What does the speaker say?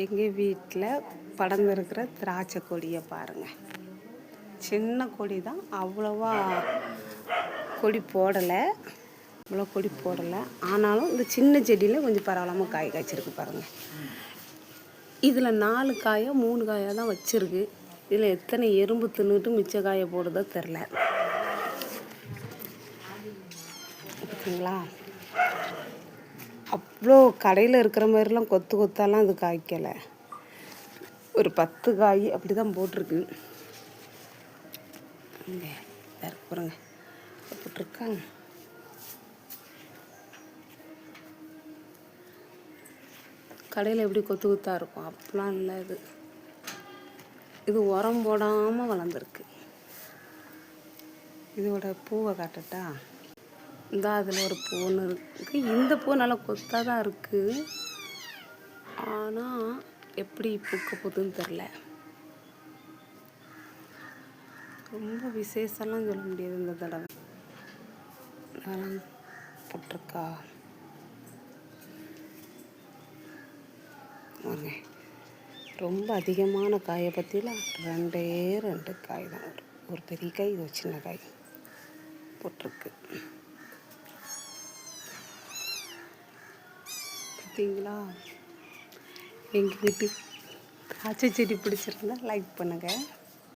எங்கள் வீட்டில் படர்ந்துருக்கிற திராட்சை கொடியை பாருங்கள் சின்ன கொடி தான். அவ்வளோவா கொடி போடலை. அவ்வளோ கொடி போடலை. ஆனாலும் இந்த சின்ன செடியில் கொஞ்சம் பரவலாமல் காய் காய்ச்சிருக்கு பாருங்கள் இதில் நாலு காயோ மூணு காயாக தான் வச்சுருக்கு. இதில் எத்தனை எறும்பு தின்னுட்டு மிச்ச காயை போடுதோ தெரில. பார்த்தீங்களா அவ்வளோ கடையில் இருக்கிற மாதிரிலாம் கொத்து கொத்தாலாம் அது காய்க்கலை. ஒரு பத்து காய் அப்படி தான் போட்டிருக்கு பாருங்க. போட்டிருக்கா கடையில் எப்படி கொத்து கொத்தாக இருக்கும்? அப்படிலாம் இல்லை இது. இது உரம் போடாமல் வளர்ந்துருக்கு. இதோட பூவை காட்டட்டா? இந்த அதில் ஒரு பூன்னு இருக்கு. இந்த பூ நல்லா கொத்தாக தான் இருக்குது ஆனால் எப்படி பூக்க போகுதுன்னு தெரில ரொம்ப விசேஷம்லாம் சொல்ல முடியாது இந்த தடவை. அதெல்லாம் போட்டிருக்கா? வாங்க. ரொம்ப அதிகமான காயை பற்றிலாம் ரெண்டே ரெண்டு காய் தான். வரும் ஒரு பெரிய காய் ஒரு சின்ன காய் போட்டிருக்கு. பார்த்தீங்களா எங்கள் வீட்டு திராட்சை செடி பிடிச்சிருந்தா லைக் பண்ணுங்கள்